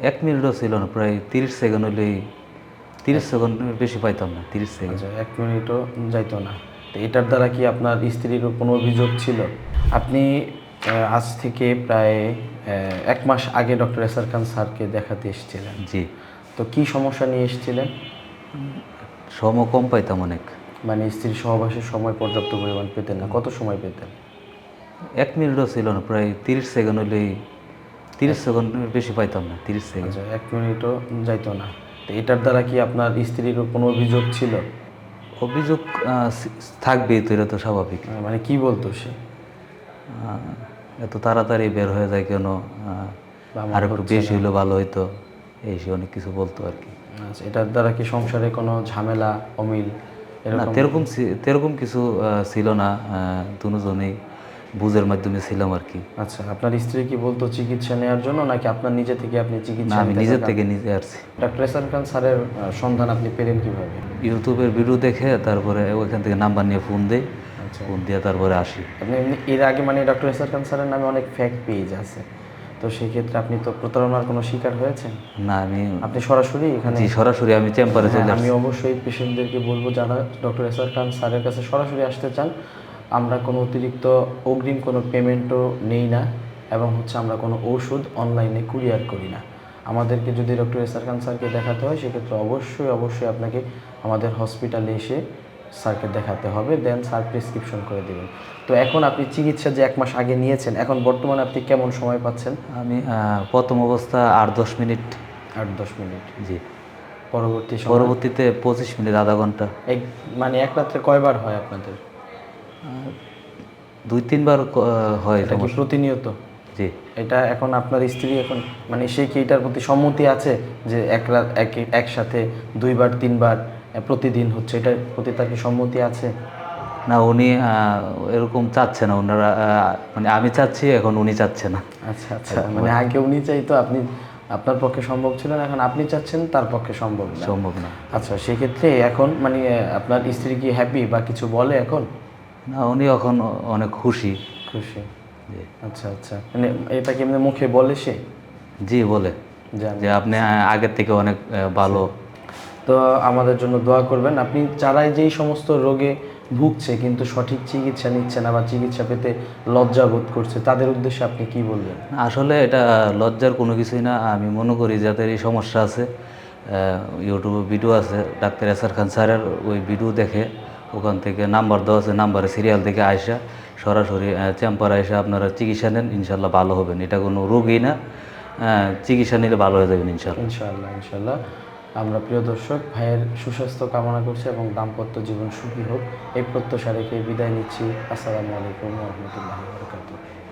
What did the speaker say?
এক মিনিটও ছিল না প্রায় তিরিশ সেকেন্ড হলেই তিরিশ সেকেন্ড বেশি পাইতাম না তিরিশ সেকেন্ড আচ্ছা এক মিনিটও যাইতো না। তো এটার দ্বারা কি আপনার স্ত্রীর কোনো অভিযোগ ছিল? আপনি আজ থেকে প্রায় এক মাস আগে ডক্টর এসার খান স্যারকে দেখাতে এসেছিলেন। জি। তো কি সমস্যা নিয়ে এসেছিলেন? সম কম পাইতাম অনেক। মানে স্ত্রীর সহবাসের সময় পর্যাপ্ত পরিমাণ পেতেন না কত সময় পেতেন? এক মিনিটও ছিল না প্রায় তিরিশ সেকেন্ড হলেই তিরিশ সেকেন্ড বেশি পাইতাম না তিরিশ সেকেন্ড। আচ্ছা এক মিনিটও যাইতো না। তো এটার দ্বারা কি আপনার স্ত্রীর কোনো অভিযোগ ছিল? অভিযোগ সি- তো এটা তো স্বাভাবিক। মানে কি বলতো সে? এত তাড়াতাড়ি বের হয়ে যায় কেন? আর একটু বেশি হলে ভালো হইতো। এই সে অনেক কিছু বলতো আর কি। আচ্ছা এটার দ্বারা কি সংসারে কোনো ঝামেলা অমিল না তেরকম তেরকম কিছু ছিল না দুজনেই। বুঝের মাধ্যমে ছিলাম আর কি। আচ্ছা আপনার স্ত্রী কি বলতো চিকিৎসা নেওয়ার জন্য নাকি আপনার নিজে থেকে আপনি চিকিৎসা আমি থাকেন? থেকে নিজে আসছি। ডক্টর এসার খান স্যারের সন্ধান আপনি পেলেন কীভাবে? ইউটিউবের ভিডিও দেখে তারপরে ওইখান থেকে নাম্বার নিয়ে ফোন আচ্ছা। ফোন দিয়ে তারপরে আসি। আপনি এমনি এর আগে মানে ডক্টর এসার খান স্যারের নামে অনেক ফ্যাক পেজ আছে। তো সেই ক্ষেত্রে আপনি তো প্রতারণার কোনো শিকার হয়েছেন? না আমি আপনি সরাসরি এখানে জি সরাসরি আমি চেম্বারে চলে হ্যাঁ, আমি অবশ্যই পেশেন্টদেরকে বলব যারা ডক্টর এসআর খান স্যারের কাছে সরাসরি আসতে চান আমরা কোনো অতিরিক্ত অগ্রিম কোনো পেমেন্টও নেই না এবং হচ্ছে আমরা কোনো ওষুধ অনলাইনে কুরিয়ার করি না। আমাদেরকে যদি ডক্টর এসআর খান স্যারকে দেখাতে হয় সেক্ষেত্রে অবশ্যই অবশ্যই আপনাকে আমাদের হসপিটালে এসে স্যারকে দেখাতে হবে দেন স্যার প্রেসক্রিপশন করে দেবেন। তো এখন আপনি চিকিৎসা যে এক মাস আগে নিয়েছেন এখন বর্তমানে আপনি কেমন সময় পাচ্ছেন? আমি প্রথম অবস্থা আট দশ মিনিট। আট দশ মিনিট। জি। পরবর্তী পরবর্তীতে পঁচিশ মিনিট আধা ঘণ্টা। এক মানে এক রাত্রে কয়বার হয় আপনাদের? দুই তিনবার হয় প্রতিনিয়ত? জি। এটা এখন আপনার স্ত্রী এখন মানে সে কি এটার প্রতি সম্মতি আছে যে এক রাত এক একসাথে দুইবার তিনবার প্রতিদিন হচ্ছে এটার প্রতি তার কি সম্মতি আছে? না উনি এরকম চাচ্ছে না ওনারা মানে আমি চাচ্ছি এখন উনি চাচ্ছে না। আচ্ছা আচ্ছা মানে আগে উনি চাইতো আপনি আপনার পক্ষে সম্ভব ছিল না এখন আপনি চাচ্ছেন তার পক্ষে সম্ভব না। সম্ভব না। আচ্ছা সেক্ষেত্রে এখন মানে আপনার স্ত্রী কি হ্যাপি বা কিছু বলে এখন? না উনি এখন অনেক খুশি। খুশি। জি। আচ্ছা আচ্ছা। মানে এটা কি এমনি মুখে বলে সে? জি বলে। যে যে আপনি আগের থেকে অনেক ভালো। তো আমাদের জন্য দোয়া করবেন। আপনি যারাই যেই সমস্ত রোগে ভুগছে কিন্তু সঠিক চিকিৎসা নিচ্ছে না বা চিকিৎসা পেতে লজ্জা বোধ করছে তাদের উদ্দেশ্যে আপনি কি বলবেন? আসলে এটা লজ্জার কোনো কিছুই না। আমি মনে করি যাদের এই সমস্যা আছে ইউটিউবে ভিডিও আছে ডাক্তার এসার খান স্যারের ওই ভিডিও দেখে ওখান থেকে নাম্বার দেওয়া আছে, নাম্বারে সিরিয়াল থেকে আয়সা সরাসরি চেম্বার আয়সা আপনারা চিকিৎসা নেন, ইনশাল্লাহ ভালো হবেন। এটা কোনো রোগী না। চিকিৎসা নিলে ভালো হয়ে যাবেন, ইনশাল্লাহ। ইনশাল্লাহ ইনশাল্লাহ। আমরা প্রিয় দর্শক, ভাইয়ের সুস্বাস্থ্য কামনা করছি এবং দাম্পত্য জীবন সুখী হোক। এই প্রত্যাশা রেখে বিদায় নিচ্ছি। আসসালামু আলাইকুম রহমতুল্লাহ বরকাতুহ।